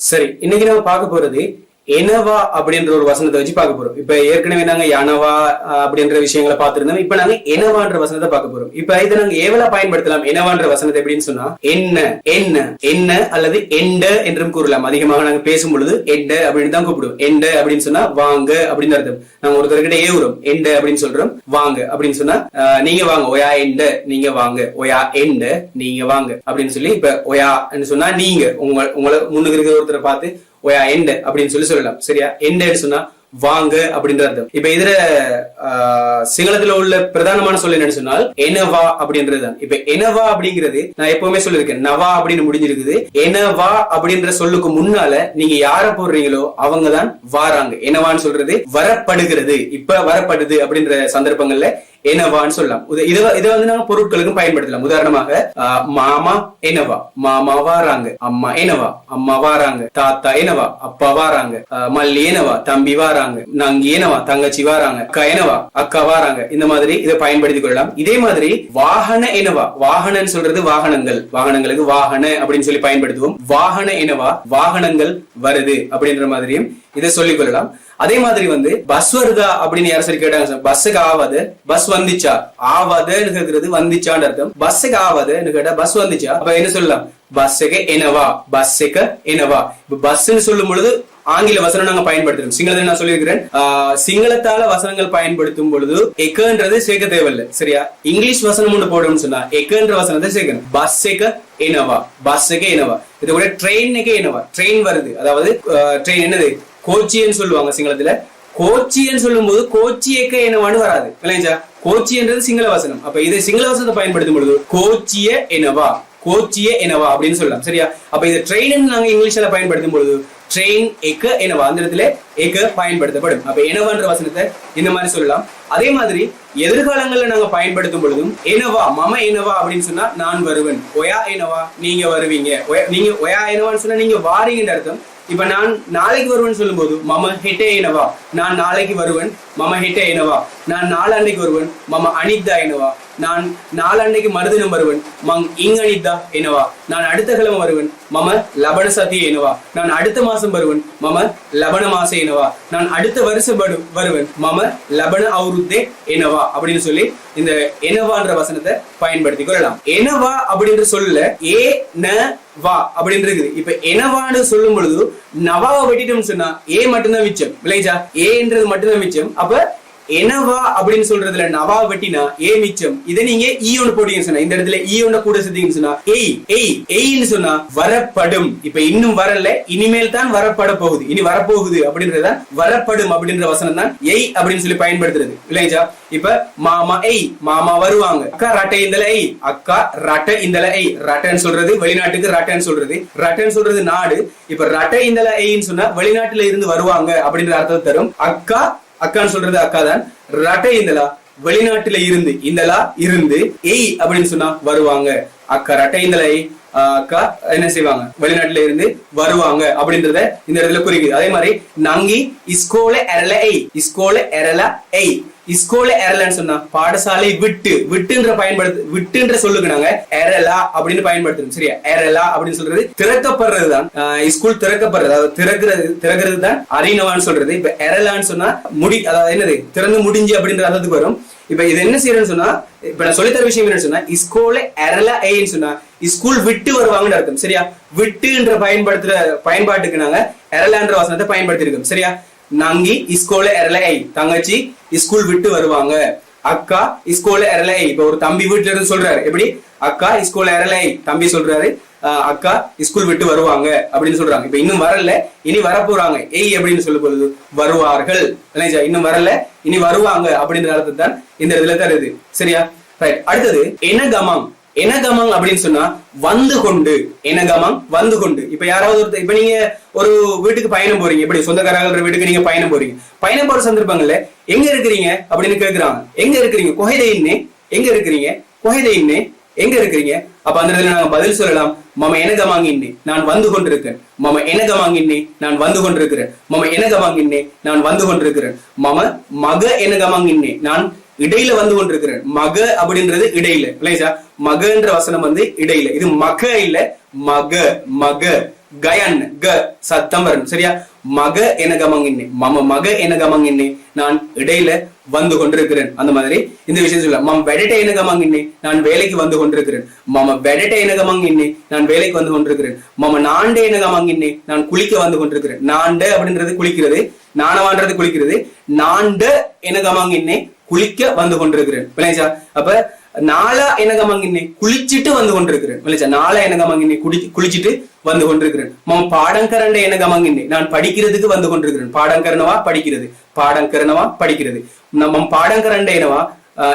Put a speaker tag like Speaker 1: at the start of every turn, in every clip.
Speaker 1: சரி இன்னைக்கு நம்ம பார்க்க போறது எனவா அப்படின்ற ஒரு வசனத்தை வச்சு பார்க்க போறோம். இப்ப ஏற்கனவே நாங்க யானவா அப்படின்ற விஷயங்களை பார்த்திருந்தோம். இப்ப நாங்க எனவான்ற வசனத்தை பார்க்க போறோம். இப்ப இதை நாங்க எவ்வளவு பயன்படுத்தலாம்? எனவான்ற வசனத்தை எப்படின்னு சொன்னா என்ன என்ன என்ன அல்லது எண்ட என்றும் கூறலாம். அதிகமாக நாங்க பேசும் பொழுது எண்ட அப்படின்னு தான் கூப்பிடுவோம். எண்ட அப்படின்னு சொன்னா வாங்க அப்படின்னு அர்த்தம். நாங்க ஒருத்தர்கிட்ட ஏவுறோம். எண்ட அப்படின்னு சொல்றோம். வாங்க அப்படின்னு சொன்னா நீங்க வாங்க. ஒயா எண்ட நீங்க வாங்க. ஒயா எண்ட நீங்க வாங்க அப்படின்னு சொல்லி இப்ப ஒயா சொன்னா நீங்க. உங்க உங்களை முன்னுக்கு இருக்கிற ஒருத்தரை பார்த்து ஒயா எண்ட் அப்படின்னு சொல்லி சொல்லலாம். சரியா? எண்ட் சொன்னா வாங்க அப்படின்ற அர்த்தம். இப்ப இதுல ஆஹ், சிங்களத்துல உள்ள பிரதானமான சொல் என்னன்னு சொன்னால் எனவா அப்படின்றதுதான் இப்ப எனவா அப்படிங்கிறது நான் எப்பவுமே சொல்லியிருக்கேன். நவா அப்படின்னு முடிஞ்சிருக்குது. எனவா அப்படின்ற சொல்லுக்கு முன்னால நீங்க யார போடுறீங்களோ அவங்க தான் வாராங்க. எனவான்னு சொல்றது? வரப்படுகிறது. இப்ப வரப்படுது அப்படின்ற சந்தர்ப்பங்கள்ல எனவான்னு சொல்லலாம். உத- இதை வந்து நாங்க பொருட்களுக்கும் பயன்படுத்தலாம். உதாரணமாக மாமா எனவா மாமா வாராங்க. அம்மா எனவா அம்மா வாராங்க. தாத்தா எனவா அப்பா வாராங்க. மல்லி எனவா தம்பி வாராங்க. நங்கி எனவா தங்கச்சி வாராங்க. அக்கா எனவா அக்கா வாராங்க. இந்த மாதிரி இதை பயன்படுத்திக் கொள்ளலாம். இதே மாதிரி வாகன எனவா வாகனன்னு சொல்றது வாகனங்கள். வாகனங்களுக்கு வாகன அப்படின்னு சொல்லி பயன்படுத்துவோம். வாகன எனவா வாகனங்கள் வருது அப்படின்ற மாதிரியும் இதை சொல்லிக் கொள்ளலாம். அதே மாதிரி வந்து பஸ் வருதா அப்படின்னு யாரும் சரி. கேட்டாங்க பஸ்ஸுக்கு ஆவாது. பஸ் வந்துச்சா? ஆவாதுன்னு கேக்குறது வந்துச்சான்னு அர்த்தம். பஸ்ஸுக்கு ஆவாதுன்னு கேட்டா பஸ் வந்துச்சா? அப்ப என்ன சொல்லலாம்? பஸ்ஸுக்கு என்னவா? பஸ்ஸுக்கு என்னவா? இப்ப பஸ்ன்னு சொல்லும் பொழுது ஆங்கில வசனம் நாங்க பயன்படுத்துறோம். சிங்களத்தில் நான் சொல்லியிருக்கிறேன். சிங்களத்தால வசனங்கள் பயன்படுத்தும் பொழுது எக்கன்றது சேர்க்க தேவையில்லை. சரியா? இங்கிலீஷ் வசனம் ஒன்று போடணும்னு சொன்னா எக்கன்ற வசனத்தை சேர்க்கணும். பஸ் பஸ்ஸுக்கு எனவா சேர்க்க எனவா இது கூட ட்ரெயினுக்கு எனவா ட்ரெயின் வருது. அதாவது ட்ரெயின் என்னது? கோச்சின்னு சொல்லுவாங்க சிங்களத்துல. கோச்சின்னு சொல்லும் போது கோச்சியக்க என்னவான்னு வராது. இல்லைங்களா கோச்சின்றது சிங்கள வசனம். அப்ப இதை சிங்கள வசனத்தை பயன்படுத்தும் பொழுது கோச்சிய எனவா கோச்சிய எனவா அப்படின்னு சொல்லலாம். சரியா? அப்ப இது ட்ரெயின் நாங்க இங்கிலீஷ்ல பயன்படுத்தும் பொழுது ட்ரெயின் எக்கு எனவா அந்த இடத்துல எக்கு பயன்படுத்தப்படும். அப்ப எனவான்ற வசனத்தை இந்த மாதிரி சொல்லலாம். அதே மாதிரி எதிர்காலங்கள்ல நாங்க பயன்படுத்தும் பொழுதும் எனவா மம எனவா அப்படின்னு சொன்னா நான் வருவேன். ஒயா எனவா நீங்க வருவீங்க. ஒயா- நீங்க ஒயா எனவான்னு சொன்னா நீங்க வாரீங்கன்ற அர்த்தம். இப்ப நான் நாளைக்கு வருவேன் சொல்லும்போது மம ஹெட்டே எனவா நான் நாளைக்கு வருவேன் மம ஹெட்டே எனவா நான் நாளாண்டைக்கு வருவேன் மம அனிதா எனவா நான் நாளன்னைக்கு மருதினம் வருவன். மங் இங்கனிதா எனவா நான் அடுத்த கிழமை வருவேன். மம லபன சதி எனவா நான் அடுத்த மாசம் வருவன். மம லபன மாச எனவா நான் அடுத்த வருஷம் வரு- மம லபன அவுருத்தே எனவா அப்படின்னு சொல்லி இந்த எனவான்ற வசனத்தை பயன்படுத்தி கொள்ளலாம். எனவா அப்படின்ற சொல்ல ஏ ந வா அப்படின்னு இருக்குது. இப்ப எனவான்னு சொல்லும் பொழுது நவாவை வெட்டிட்டோம்னு சொன்னா ஏ மட்டும்தான் மிச்சம். விளைஜா ஏன்றது மட்டும்தான் மிச்சம். அப்ப எனவா அப்படின்னு சொல்றதுல நவா வெட்டினா ஏ மிச்சம் இதை நீங்க ஈ ஒன்னு போட்டீங்கன்னு சொன்னா இந்த இடத்துல ஈ ஒண்ணு கூட சேர்த்தீங்கன்னு சொன்னா எய் எய் எய்ன்னு சொன்னா வரப்படும். இப்ப இன்னும் வரல இனிமேல் தான் வரப்பட போகுது. இனி வரப்போகுது அப்படின்றதுதான் வரப்படும் அப்படின்ற வசனம் தான் எய் அப்படின்னு சொல்லி பயன்படுத்துறது. இல்லையா இப்ப மாமா எய் மாமா வருவாங்க. அக்கா ரட்டை இந்தல எய் அக்கா ரட்டை இந்தல எய் ரட்டன்னு சொல்றது வெளிநாட்டுக்கு ரட்டைன்னு சொல்றது. ரட்டைன்னு சொல்றது நாடு. இப்ப ரட்டை இந்தல எய்ன்னு சொன்னா வெளிநாட்டுல இருந்து வருவாங்க அப்படின்ற அர்த்தத்தை தரும். அக்கா அக்கான்னு சொல்றது அக்கா தான் ரட்டை இந்தலா வெளிநாட்டுல இருந்து இந்தலா இருந்து எய் அப்படின்னு சொன்னா வருவாங்க. அக்கா ரட்டை இந்தலை அக்கா என்ன செய்வாங்க? வெளிநாட்டுல இருந்து வருவாங்க அப்படின்றத இந்த இடத்துல குறிக்குது. அதே மாதிரி நங்கி இஸ்கோல எரல எய் இஸ்கோல எரல எய் இஸ்கோல எரலன்னு சொன்னா பாடசாலை விட்டு விட்டுன்ற பயன்படுத்து விட்டுன்ற சொல்லுக்கு நாங்க. எரலா அப்படின்னு பயன்படுத்துறோம் சரியா? எரலா அப்படின்னு சொல்றது திறக்கப்படுறது தான் ஸ்கூல் திறக்கப்படுறது அதாவது திறக்கிறது திறக்கிறது தான் அறினவான்னு சொல்றது. இப்ப எரலான்னு சொன்னா முடி அதாவது என்னது? திறந்து முடிஞ்சு அப்படின்ற அர்த்தத்துக்கு வரும். இப்ப இது என்ன செய்யறேன்னு சொன்னா இப்ப நான் சொல்லித்தர விஷயம் என்னன்னு சொன்னா ஸ்கூல்ல எரலா ஏன்னு சொன்னா ஸ்கூல் விட்டு வருவாங்கன்னு அர்த்தம் சரியா? விட்டுன்ற பயன்படுத்துற பயன்பாட்டுக்கு நாங்க எரலான்ற வசனத்தை பயன்படுத்திருக்கோம் சரியா? நங்கி இஸ்கோல எரலை தங்கச்சி ஸ்கூல் விட்டு வருவாங்க. அக்கா இஸ்கோல எரலை இப்ப ஒரு தம்பி வீட்டுல இருந்து சொல்றாரு. எப்படி? அக்கா இஸ்கோல எரலை தம்பி சொல்றாரு அக்கா ஸ்கூல் விட்டு வருவாங்க. அப்படின்னு சொல்றாங்க. இப்ப இன்னும் வரல இனி வரப்போறாங்க. ஏய் அப்படின்னு சொல்லும் பொழுது வருவார்கள் இன்னும் வரல இனி வருவாங்க அப்படின்ற அர்த்தத்தான் இந்த இதுல தருது. சரியா? ரைட் அடுத்தது எனகமம் எனகமம் அப்படின்னு சொன்னா வந்து கொண்டு எனகமம் வந்து கொண்டு. இப்ப யாராவது ஒருத்தர் இப்ப நீங்க ஒரு வீட்டுக்கு பயணம் போறீங்க இப்படி சொந்தக்காரர்கள் வீட்டுக்கு நீங்க பயணம் போறீங்க. பயணம் போற சந்தர்ப்பங்கள்ல எங்க இருக்கிறீங்க அப்படின்னு கேக்குறாங்க. எங்க இருக்கிறீங்க? கொகைதைன்னே எங்க இருக்கிறீங்க? கொகைதைன்னே எங்க இருக்கிறீங்க? அப்ப அந்த இடத்துல நாங்க பதில் சொல்லலாம். மம எனகமாங்கின்னே நான் வந்து கொண்டிருக்கிறேன். மம எனகமாங்கின்னே நான் வந்து கொண்டிருக்கிறேன். மம எனகமாங்கின்னே நான் வந்து கொண்டிருக்கிறேன். மம மக எனகமாங்கின்னே நான் இடையில வந்து கொண்டிருக்கிறேன். மக அப்படின்றது இடையில. இல்லையா மகன்ற வசனம் வந்து இடையில. இது மக இல்ல மக மக. கயன் க சத்தம் சரியா? மக என கமங்கின்னே. மம மக என கமங்கின்னே நான் இடையில வந்து கொண்டிருக்கிறேன். அந்த மாதிரி இந்த விஷயம் சொல்ல. மம் வெடட்ட என கமங்கின்னே நான் வேலைக்கு வந்து கொண்டிருக்கிறேன். மம வெடட்ட என கமங்கின்னே நான் வேலைக்கு வந்து கொண்டிருக்கிறேன். மம நாண்டே என கமங்கின்னே நான் குளிக்க வந்து கொண்டிருக்கிறேன். நாண்ட அப்படின்றது குளிக்கிறது நாணவான்றது குளிக்கிறது நாண்ட என கமங்கின்னே குளிக்க வந்து கொண்டிருக்கிறேன். விளைஞ்சா அப்ப நாளா எனகமங்கின்னே குளிச்சுட்டு வந்து கொண்டிருக்கிறேன். விளைஞ்சா நாளா எனகமங்கின்னே குடி குளிச்சுட்டு வந்து கொண்டிருக்கிறேன். மம் பாடங்கரண்ட எனகமங்கின்னே நான் படிக்கிறதுக்கு வந்து கொண்டிருக்கிறேன். பாடங்கரணவா படிக்கிறது. பாடங்கரணவா படிக்கிறது. நம்ம பாடங்கரண்ட எனவா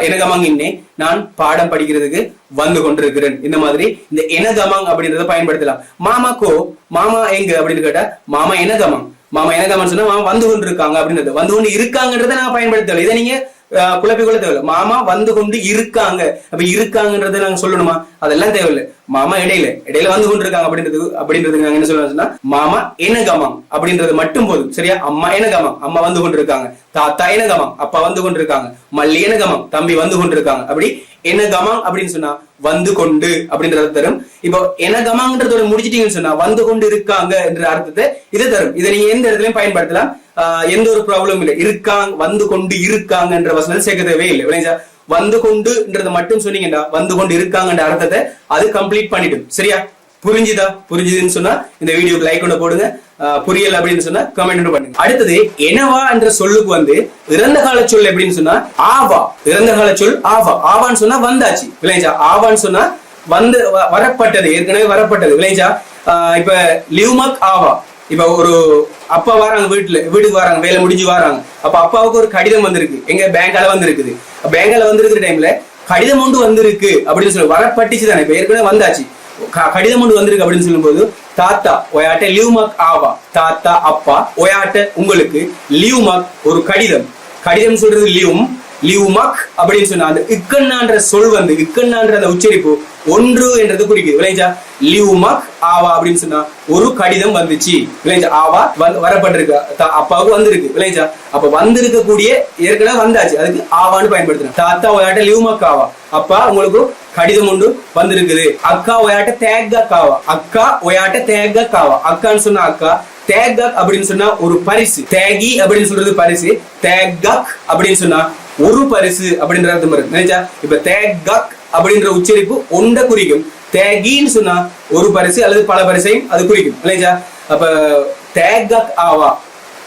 Speaker 1: எனகமங்கின்னே நான் பாடம் படிக்கிறதுக்கு வந்து கொண்டிருக்கிறேன். இந்த மாதிரி இந்த எனகமங் அப்படின்றத பயன்படுத்தலாம். மாமாக்கோ மாமா எங்க அப்படின்னு கேட்டா மாமா எனகமங் மாமா எனகமன் சொன்னா மாமா வந்து கொண்டு இருக்காங்க அப்படின்றது. வந்து கொண்டு இருக்காங்கன்றத நான் பயன்படுத்தல. இதை நீங்க அஹ், குழப்பி கொள்ள மாமா வந்து கொண்டு இருக்காங்க. அப்ப இருக்காங்கன்றதை நாங்க சொல்லணுமா? அதெல்லாம் தேவையில்லை. மாமா இடையில இடையில வந்து கொண்டு இருக்காங்க அப்படின்றது அப்படின்றதுக்கு நாங்க என்ன சொல்லணும்னா மாமா எனகமம் அப்படின்றது மட்டும் போதும். சரியா? அம்மா எனகமம் அம்மா வந்து கொண்டு இருக்காங்க தாத்தா எனகமம் அப்பா வந்து கொண்டு இருக்காங்க மல்லி எனகமம் தம்பி வந்து கொண்டு இருக்காங்க அப்படி எனகமம் அப்படின்னு சொன்னா வந்து கொண்டு அப்படின்றத தரும். இப்போ எனகமன்றதோட முடிச்சிட்டீங்கன்னு சொன்னா வந்து கொண்டு இருக்காங்க என்ற அர்த்தத்தை இது தரும். இதை நீங்க எந்த இடத்துலயும் பயன்படுத்தலாம். எந்த ஒரு ப்ராப்ளம் இல்லை. இருக்காங்க வந்து கொண்டு இருக்காங்கன்ற வசனம் சேர்க்கவே இல்லை விளைஞ்சா வந்து கொண்டுன்றத மட்டும் சொன்னீங்கன்னா வந்து கொண்டு இருக்காங்கன்ற அர்த்தத்தை அது கம்ப்ளீட் பண்ணிடும். சரியா? புரிஞ்சுதா? புரிஞ்சுதுன்னு சொன்னா இந்த வீடியோக்கு லைக் ஒன்று போடுங்க. புரியல அப்படின்னு சொன்னா கமெண்ட் பண்ணுங்க. அடுத்தது எனவா என்ற சொல்லுக்கு வந்து இறந்த கால சொல் எப்படின்னு சொன்னா ஆவா. இறந்த கால சொல் ஆவா. ஆவான்னு சொன்னா வந்தாச்சு. விளைஞ்சா ஆவான்னு சொன்னா வந்து வரப்பட்டது. ஏற்கனவே வரப்பட்டது. விளைஞ்சா இப்ப லிவ்மக் ஆவா. இப்ப ஒரு அப்பா வராங்க வீட்டுல வீட்டுக்கு வராங்க வேலை முடிஞ்சு வராங்க. அப்ப அப்பாவுக்கு ஒரு கடிதம் வந்திருக்கு. எங்க பேங்கால வந்திருக்குது. பேங்கால வந்திருக்கிற டைம்ல கடிதம் ஒன்று வந்திருக்கு அப்படின்னு சொல்லி வரப்பட்டுச்சு தானே இப்ப ஏற்கனவே வந்தாச்சு. க- கடிதம் ஒன்று வந்திருக்கு அப்படின்னு சொல்லும்போது தாத்தா ஒயாட்ட லீவ் மார்க் ஆவா? தாத்தா அப்பா ஒயாட்ட உங்களுக்கு லீவ் மார்க் ஒரு கடிதம். கடிதம் சொல்றது லீவும் லியூமக் அப்படின்னு சொன்னா அந்த இக்கண்ணான்ற சொல் வந்து இக்கண்ணான்ற அந்த உச்சரிப்பு ஒன்று என்றது குறிக்குது. விளைஞ்சா லியூமக் ஆவா அப்படின்னு சொன்னா ஒரு கடிதம் வந்துச்சு. விளைஞ்சா ஆவா வரப்பட்டிருக்கு தா- அப்பாவுக்கு வந்திருக்கு. விளைஞ்சா அப்ப வந்திருக்கக்கூடிய ஏற்கனவே வந்தாச்சு. அதுக்கு ஆவான்னு பயன்படுத்தணும் தாத்தா விளையாட்ட லியூமக் ஆவா. அப்பா உங்களுக்கு கடிதம் ஒன்று வந்திருக்குது. அக்கா ஒயாட்ட தேக்க காவா அக்கா ஒயாட்ட தேக்க காவா அக்கான்னு சொன்னா அக்கா தேகக் அப்படின்னு சொன்னா ஒரு பரிசு. தேகி அப்படின்னு சொல்றது பரிசு. தேகக் அப்படின்னு சொன்னா ஒரு பரிசு அப்படின்ற அர்த்தம் இருக்கு நினைச்சா? இப்ப தேகக் அப்படின்ற உச்சரிப்பு ஒன்றை குறிக்கும். தேகின்னு சொன்னா ஒரு பரிசு அல்லது பல பரிசையும் அது குறிக்கும். இல்லையா அப்ப தேகக் ஆவா.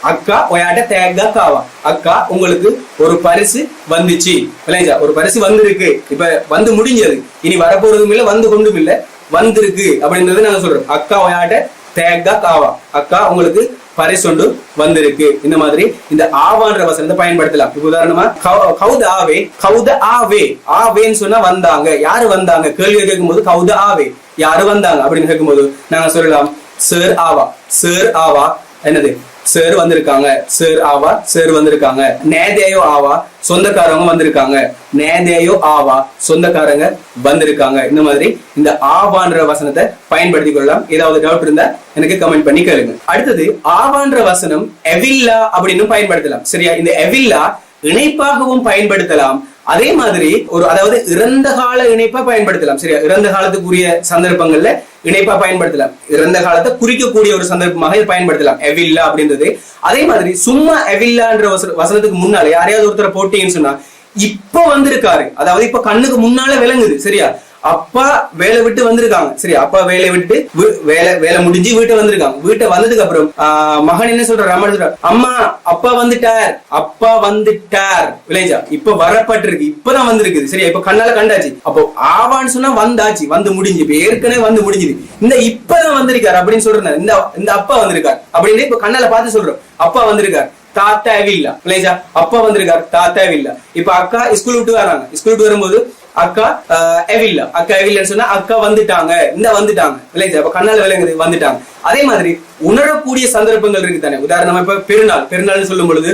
Speaker 1: அக்கா ஒயாட்ட தேகக் ஆவா. அக்கா உங்களுக்கு ஒரு பரிசு வந்துச்சு. இல்லையா ஒரு பரிசு வந்திருக்கு. இப்ப வந்து முடிஞ்சது. இனி வரப்போறதும் இல்லை வந்து கொண்டும் இல்லை வந்திருக்கு அப்படின்றது நாங்க சொல்றோம். அக்கா ஒயாட்ட டேக்கா காவா. அக்கா உங்களுக்கு பரிசொண்டு வந்திருக்கு. இந்த மாதிரி இந்த ஆவான்ற வசனத்தை பயன்படுத்தலாம். இப்ப உதாரணமா கவுத கௌத ஆவே கௌத ஆவே. ஆவேன்னு சொன்னா வந்தாங்க. யாரு வந்தாங்க? கேள்வி கேட்கும்போது கௌத ஆவே. யாரு வந்தாங்க? அப்படின்னு கேட்கும்போது நாங்க சொல்லலாம் சேர் ஆவா. சேர் ஆவா என்னது? சார் வந்திருக்காங்க. சார் ஆவா? சார் வந்திருக்காங்க. நேதேயோ ஆவா? சொந்தக்காரங்க வந்திருக்காங்க. நேதேயோ ஆவா? சொந்தக்காரங்க வந்திருக்காங்க. இந்த மாதிரி இந்த ஆவான்ற வசனத்தை பயன்படுத்திக் கொள்ளலாம். ஏதாவது டவுட் இருந்தா எனக்கு கமெண்ட் பண்ணி கேளுங்க. அடுத்தது ஆவான்ற வசனம் எவில்லா அப்படின்னு பயன்படுத்தலாம். சரியா? இந்த எவில்லா இணைப்பாகவும் பயன்படுத்தலாம். அதே மாதிரி ஒரு அதாவது இறந்த கால இணைப்பா பயன்படுத்தலாம். சரியா? இறந்த காலத்துக்குரிய சந்தர்ப்பங்கள்ல இணைப்பா பயன்படுத்தலாம். இறந்த காலத்தை குறிக்கக்கூடிய ஒரு சந்தர்ப்பமாக இதை பயன்படுத்தலாம். எவில்லா அப்படின்றது. அதே மாதிரி சும்மா எவில்லான்ற வசனத்துக்கு முன்னால யாரையாவது ஒருத்தர் போட்டீங்கன்னு சொன்னா இப்ப வந்திருக்காரு. அதாவது இப்ப கண்ணுக்கு முன்னால விளங்குது. சரியா? அப்பா வேலை விட்டு வந்திருக்காங்க. சரி அப்பா வேலையை விட்டு வேலை வேலை முடிஞ்சு வீட்டை வந்திருக்காங்க. வீட்டை வந்ததுக்கு அப்புறம் ஆஹ், மகன் என்ன சொல்ற அம்மா அம்மா அப்பா வந்துட்டார். அப்பா வந்துட்டார். விளைஞ்சா இப்ப வரப்பட்டிருக்கு. இப்பதான் வந்திருக்குது. சரியா? இப்ப கண்ணால கண்டாச்சு. அப்போ ஆவான்னு சொன்னா வந்தாச்சு. வந்து முடிஞ்சு. இப்ப ஏற்கனவே வந்து முடிஞ்சுது. இந்த இப்பதான் வந்திருக்காரு அப்படின்னு சொல்றேன் இந்த இந்த அப்பா வந்திருக்கார். அப்படின்னு இப்ப கண்ணால பார்த்து சொல்றோம். அப்பா வந்திருக்காரு. தாத்தாவே இல்ல பிளேஜா அப்பா வந்திருக்காரு. தாத்தாவே இல்ல இப்ப அக்கா ஸ்கூல் விட்டு வராங்க. ஸ்கூல் விட்டு வரும்போது அக்கா எவில்ல அக்கா எவில்லன்னு சொன்னா அக்கா வந்துட்டாங்க இந்த வந்துட்டாங்க. விளைஞ்சா அப்ப கண்ணால விளங்குது வந்துட்டாங்க. அதே மாதிரி உணரக்கூடிய சந்தர்ப்பங்கள் இருக்கு தானே. உதாரணமா இப்ப பெருநாள். பெருநாள்னு சொல்லும் பொழுது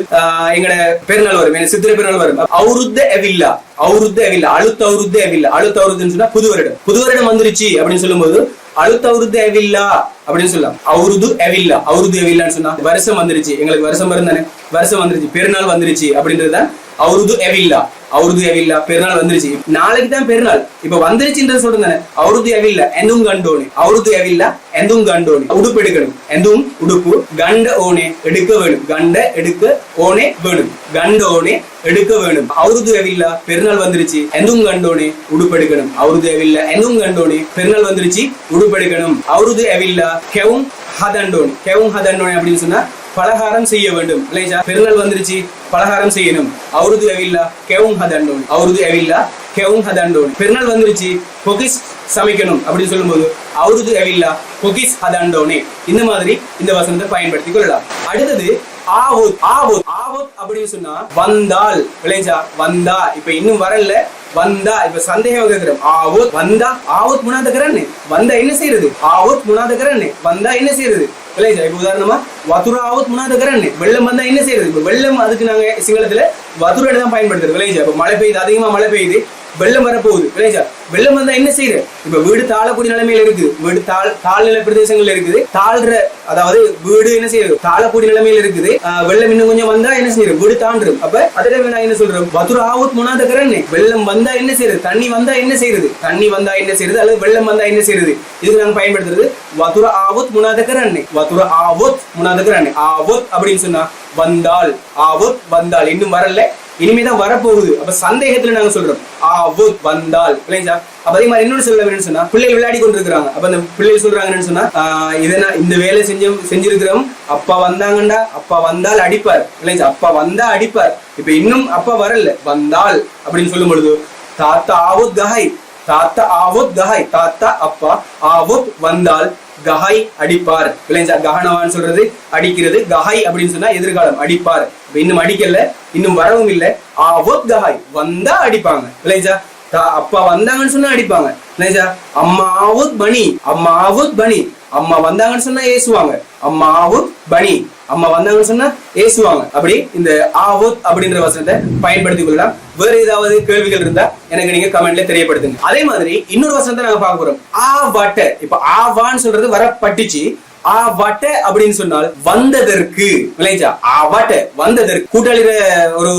Speaker 1: எங்கட பெருநாள் வரும். என்ன சித்திரை பெருநாள் வரும். அவருத்த எவில்லா அவருத்த எவில்லா அழுத்த அவருத்த எவில்லா அழுத்த அவருதுன்னு சொன்னா புது வருடம். புது வருடம் வந்துருச்சு அப்படின்னு சொல்லும்போது அழுத்த அவருது எவில்லா அப்படின்னு சொல்லலாம். அவுருது எவில்லா அவருது எவில்லான்னு சொன்னா வருஷம் வந்துருச்சு. எங்களுக்கு வருஷம் வரும் தானே வருஷம் வந்துருச்சு. பெருநாள் வந்துருச்சு அப்படின்றதுதான் அவருது எவில்லா அவருது எவில்லா பெருநாள் வந்துருச்சு. நாளைக்கு தான் பெருநாள். இப்ப வந்துருச்சுன்றது சொல்றேன் தானே அவருது எவில்லா எந்தும் கண்டோனே. அவருது எவில்லா எந்தும் கண்டோனே. உடுப்பு எடுக்கணும். எந்தும் உடுப்பு கண்ட ஓனே எடுக்க வேணும். கண்ட எடுக்க ஓனே வேணும். கண்ட ஓனே எடுக்க வேணும். அவருது எவில்லா பெருநாள் வந்துருச்சு. எந்தும் கண்டோனி உடுப்பு எடுக்கணும். அவருது எவில்லா எந்தும் கண்டோனே பெருநாள் வந்துருச்சு. உடுப்பு எடுக்கணும். அவருது எவில்லா கெவும் ஹதண்டோனே. கெவும் ஹதண்டோனே அப்படின்னு சொன்னா பலகாரம் செய்ய வேண்டும். இல்லையா பெருநாள் வந்துருச்சு. பலகாரம் செய்யணும். அவருது அவில்லா கெவும் ஹதண்டோன். அவருது அவில்லா கெவும் ஹதண்டோன். பெருநாள் வந்துருச்சு. பொகிஸ் சமைக்கணும் அப்படின்னு சொல்லும்போது அவருது அவில்லா பொகிஸ் ஹதண்டோனே. இந்த மாதிரி இந்த வசனத்தை பயன்படுத்திக் கொள்ளலாம். அடுத்தது ஆவுத். ஆவோத். ஆவோத் அப்படின்னு சொன்னா வந்தால் விளைஞ்சா வந்தா. இப்ப இன்னும் வரல. வந்தா. இப்ப சந்தேகம் கேக்குறோம் ஆவோத் வந்தா. ஆவுத் முனாதகரன்னு வந்தா என்ன செய்யறது? ஆவுத் முனாதகரன்னு வந்தா என்ன செய்யறது? விளைஞ்சா இப்போ உதாரணமா வதுர முன்னாத முனாதகரன்னு வெள்ளம் வந்தா என்ன செய்யறது? இப்போ வெள்ளம் அதுக்கு நாங்க சிங்களத்துல வதுரை தான் பயன்படுத்துறது. விளைஞ்சா இப்போ மழை பெய்யுது அதிகமா மழை பெய்யுது. வெள்ளம் வரப்போகுது. விளைஞ்சா வெள்ளம் வந்தா என்ன செய்யுது? இப்ப வீடு தாழக்கூடிய நிலைமையில இருக்குது. வீடு தாழ் தாழ்நிலை பிரதேசங்கள்ல இருக்குது. தாழ்ற அதாவது வீடு என்ன செய்யுது? தாழக்கூடிய நிலைமையில இருக்குது. ஆஹ் வெள்ளம் இன்னும் கொஞ்சம் வந்தா என்ன செய்யுது? வீடு தாண்டும். அப்ப அதுல நான் என்ன சொல்றேன்? வதுர ஆவுத் முனாதகரன்னு. வெள்ளம் வந்தா என்ன செய்யுது? தண்ணி வந்தா என்ன செய்யுது? தண்ணி வந்தா என்ன செய்யுது? அல்லது வெள்ளம் வந்தா என்ன செய்யறது இதுக்கு நாங்க பயன்படுத்துறது வதுர ஆவுத் முனாதகரன் வதுர ஆவுத் முனாதகரன் ஆவுத் அப்படின்னு சொன்னா வந்தால் ஆவுத் வந்தால் இன்னும் வரல. இனிமேதான் வரப்போகுது. அப்ப சந்தேகத்துல நாங்க சொல்றோம். ஆவு வந்தால். இல்லைங்களா அப்ப அதே மாதிரி இன்னொரு சொல்ல வேணும்னு சொன்னா பிள்ளைகள் விளையாடி கொண்டிருக்கிறாங்க. அப்ப அந்த பிள்ளைகள் சொல்றாங்கன்னு சொன்னா இதனா இந்த வேலை செஞ்சு செஞ்சிருக்கிறோம். அப்பா வந்தாங்கண்டா. அப்பா வந்தால் அடிப்பார். இல்லைங்களா அப்பா வந்தா அடிப்பார். இப்ப இன்னும் அப்பா வரல. வந்தால் அப்படின்னு சொல்லும் பொழுது தாத்தா ஆவுத் கஹாய் தாத்தா ஆவோத் கஹாய் தாத்தா அப்பா ஆவுத் வந்தால் கஹாய் அடிப்பார். விளைஞ்சா கஹனவான்னு சொல்றது அடிக்கிறது. கஹாய் அப்படின்னு சொன்னா எதிர்காலம் அடிப்பார். இன்னும் அடிக்கல இன்னும் வரவும் இல்லை. ஆவோத் கஹாய் வந்தா அடிப்பாங்க. விளைஞ்சா அப்பா வந்தாங்கன்னு சொன்னா அடிப்பாங்க. விளைஞ்சா அம்மாவுத் பனி அம்மா பனி அம்மா வந்தாங்கன்னு சொன்னா ஏசுவாங்க. அம்மாவுத் பனி அம்மா வந்தாங்கன்னு சொன்னா ஏசுவாங்க. அப்படி இந்த ஆவுத் அப்படின்ற வசனத்தை பயன்படுத்திக் கொள்ளலாம். வேற ஏதாவது கேள்விகள் இருந்தா எனக்கு நீங்க கமெண்ட்ல தெரியப்படுத்துங்க. அதே மாதிரி இன்னொரு வசனத்தை நாங்க பார்க்க போறோம். ஆ வாட்டர் இப்ப ஆவான்னு சொல்றது வர பட்டுச்சு வட்ட அப்படின்னு சொன்னால் வந்ததற்கு. விளைஞ்சா ஆ வந்ததற்கு. கூட்டாளிர ஒரு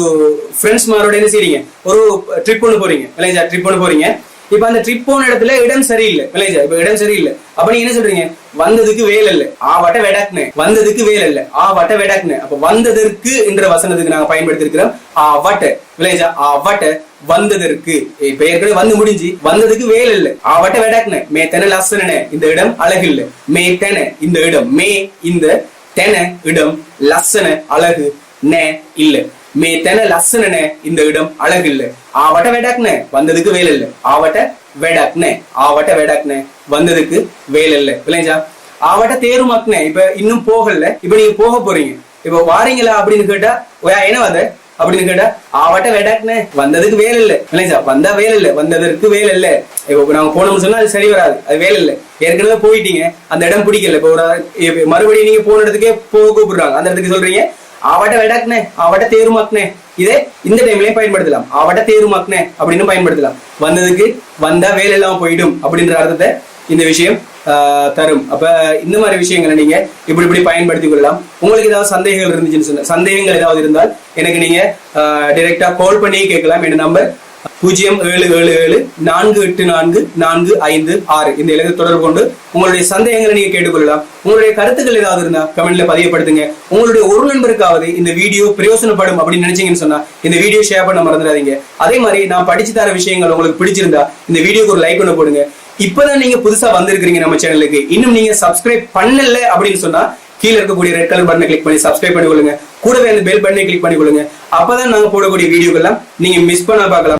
Speaker 1: ஃப்ரெண்ட்ஸ் மாரோட என்ன செய்றீங்க? ஒரு ட்ரிப் ஒன்று போறீங்க. விளைஞ்சா ட்ரிப் ஒன்று போறீங்க. இப்ப அந்த ட்ரிப் போன இடத்துல இடம் சரியில்லை. விளைஞ்சா இப்ப இடம் சரியில்லை. அப்ப நீங்க என்ன சொல்றீங்க? வந்ததுக்கு வேலை இல்ல ஆ வட்ட வெடாக்னு. வந்ததுக்கு வேலை இல்ல ஆ வட்ட வெடாக்னு. அப்ப வந்ததற்கு என்ற வசனத்துக்கு நாங்க பயன்படுத்திருக்கிறோம். ஆ வட்ட. விளைஞ்சா ஆ வட்ட. வந்ததற்கு. இப்ப ஏற்கனவே வந்து முடிஞ்சு. வந்ததுக்கு வேலை இல்ல ஆ வட்ட வெடாக்னு. மே தென லசனன. இந்த இடம் அழகு இல்ல மே தென. இந்த இடம். மே இந்த தென இடம் லசன அழகு நே இல்ல. மே தென லசனன இந்த இடம் அழகு இல்ல ஆவட்ட வெடாக்னே வந்ததுக்கு வேலை இல்ல ஆவட்ட வெடாக்னே ஆவட்ட வெடாக்னே வந்ததுக்கு வேலை இல்ல விளைஞ்சா ஆவட்ட தேருமாக்குனே இப்ப இன்னும் போகல இப்ப நீங்க போக போறீங்க இப்ப வாரீங்களா அப்படின்னு கேட்டா ஒயா என்ன வந்த அப்படின்னு கேட்டா ஆவட்ட வெடாக்னே வந்ததுக்கு வேலை இல்ல இல்லைஞ்சா வந்தா வேலை இல்ல வந்ததற்கு வேலை இல்ல இப்போ நாங்க போனோம்னு சொன்னா அது சரி வராது அது வேலை இல்ல ஏற்கனவே போயிட்டீங்க அந்த இடம் பிடிக்கல இப்ப ஒரு மறுபடியும் நீங்க போன இடத்துக்கே போக கூப்பிடுறாங்க அந்த இடத்துக்கு சொல்றீங்க அவட விடக்னே அவட தேருமாக்குனே. இதே இந்த டைம்லயும் பயன்படுத்தலாம். அவட தேருமாக்குனே அப்படின்னு பயன்படுத்தலாம். வந்ததுக்கு வந்தா வேலை எல்லாம் போயிடும் அப்படின்ற அர்த்தத்தை இந்த விஷயம் ஆஹ், தரும். அப்ப இந்த மாதிரி விஷயங்களை நீங்க இப்படி இப்படி பயன்படுத்திக் கொள்ளலாம். உங்களுக்கு ஏதாவது சந்தேகங்கள் இருந்துச்சுன்னு சொன்ன சந்தேகங்கள் ஏதாவது இருந்தால் எனக்கு நீங்க டைரக்டா கால் பண்ணி கேட்கலாம். என் நம்பர் பூஜ்ஜியம் ஏழு ஏழு ஏழு நான்கு எட்டு நான்கு நான்கு ஐந்து ஆறு இந்த இலக்கு தொடர்பு கொண்டு உங்களுடைய சந்தேகங்களை நீங்க கேட்டுக்கொள்ளலாம். உங்களுடைய கருத்துக்கள் ஏதாவது இருந்தா கமெண்ட்ல பதியப்படுத்துங்க. உங்களுடைய ஒரு நண்பருக்காவது இந்த வீடியோ பிரயோசனப்படும் அப்படின்னு நினைச்சீங்கன்னு சொன்னா இந்த வீடியோ ஷேர் பண்ண மறந்துடாதீங்க. அதே மாதிரி நான் படிச்சு தர விஷயங்கள் உங்களுக்கு பிடிச்சிருந்தா இந்த வீடியோக்கு ஒரு லைக் ஒன்று போடுங்க. இப்பதான் நீங்க புதுசா வந்திருக்கிறீங்க நம்ம சேனலுக்கு. இன்னும் நீங்க சப்ஸ்கிரைப் பண்ணல அப்படின்னு சொன்னா கீழே இருக்கக்கூடிய ரெட் கலர் பட்டனை கிளிக் பண்ணி சப்ஸ்கிரைப் பண்ணி கொள்ளுங்க கூடவே அந்த பெல் பட்டனை கிளிக் பண்ணி கொள்ளுங்க அப்பதான் நாங்க போடக்கூடிய வீடியோக்கெல்லாம் நீங்க மிஸ் பண்ண பார்க்கலாம்.